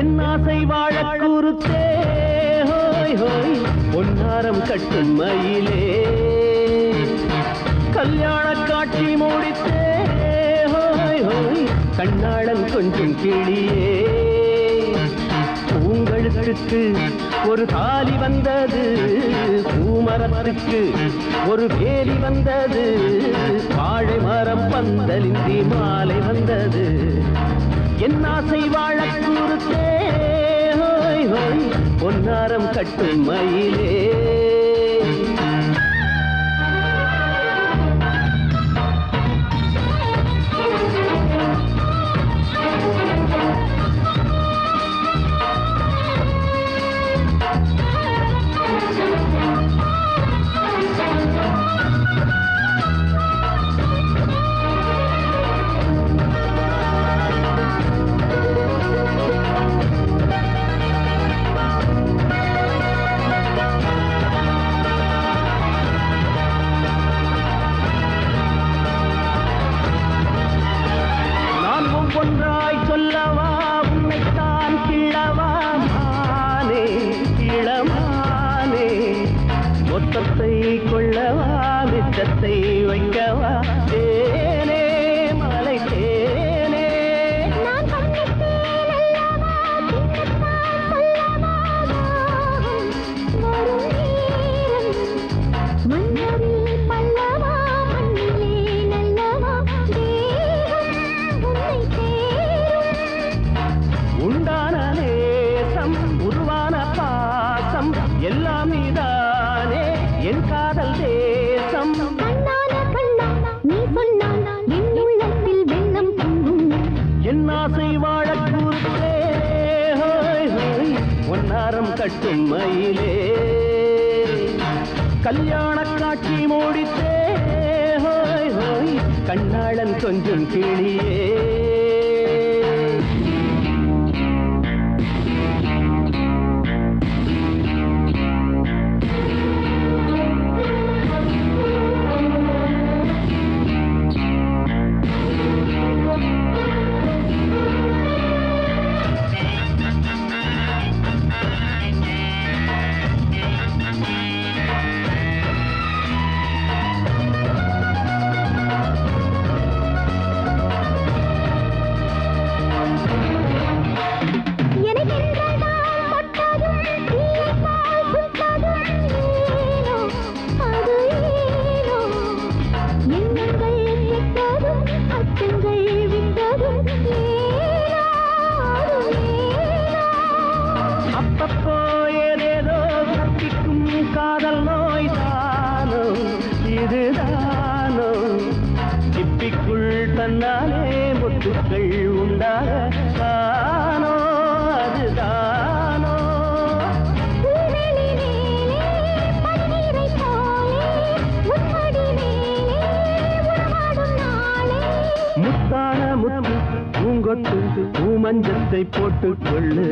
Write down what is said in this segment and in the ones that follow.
என் ஆசை வாழ கூறுத்தே ஹோய் ஹோய் பொன்னாரம் கட்டும் மயிலே. கல்யாண காட்சி மூடித்தே. ஹோய் ஹோய் கண்ணாடம் கொஞ்சம் கிளியே. பூங்கழுத்துக்கு ஒரு தாலி வந்தது பூமரமருக்கு ஒரு வேலி வந்தது வாழை மரம் பந்தலின்றி மாலை வந்தது. என் ஆசை வாழ பொன்னாரம் கட்டும் மயிலே. மொத்தத்தை கொள்ளவா மிச்சத்தை வைக்கவா? தேனே மலை தேனே. உண்டான நேசம் உருவான பாசம் எல்லாம் ஒன்னாரம் கட்டும் மயிலே. கல்யாண காட்சி மூடித்தே ஹோய் ஹோய். கண்ணாளன் கொஞ்சம் கிளியே. காதல் நோய் தானோ இதுதானோ? சிப்பிக்குள் தன்னாலே முத்துக்கள் உண்டாக தானோ? அதுதானோ? முத்தான முத்து பூங்கொத்து பூமஞ்சத்தை போட்டுக் கொள்ளு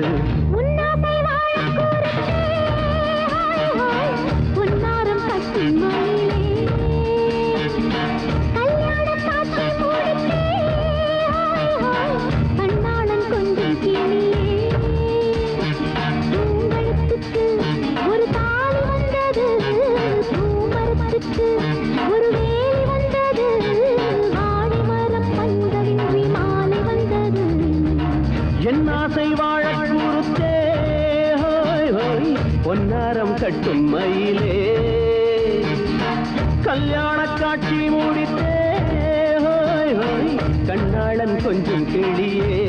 கட்டும் மயிலே. கல்யாண காட்சி மூடித்தே. கண்ணாளன் கொஞ்சம் கிளியே.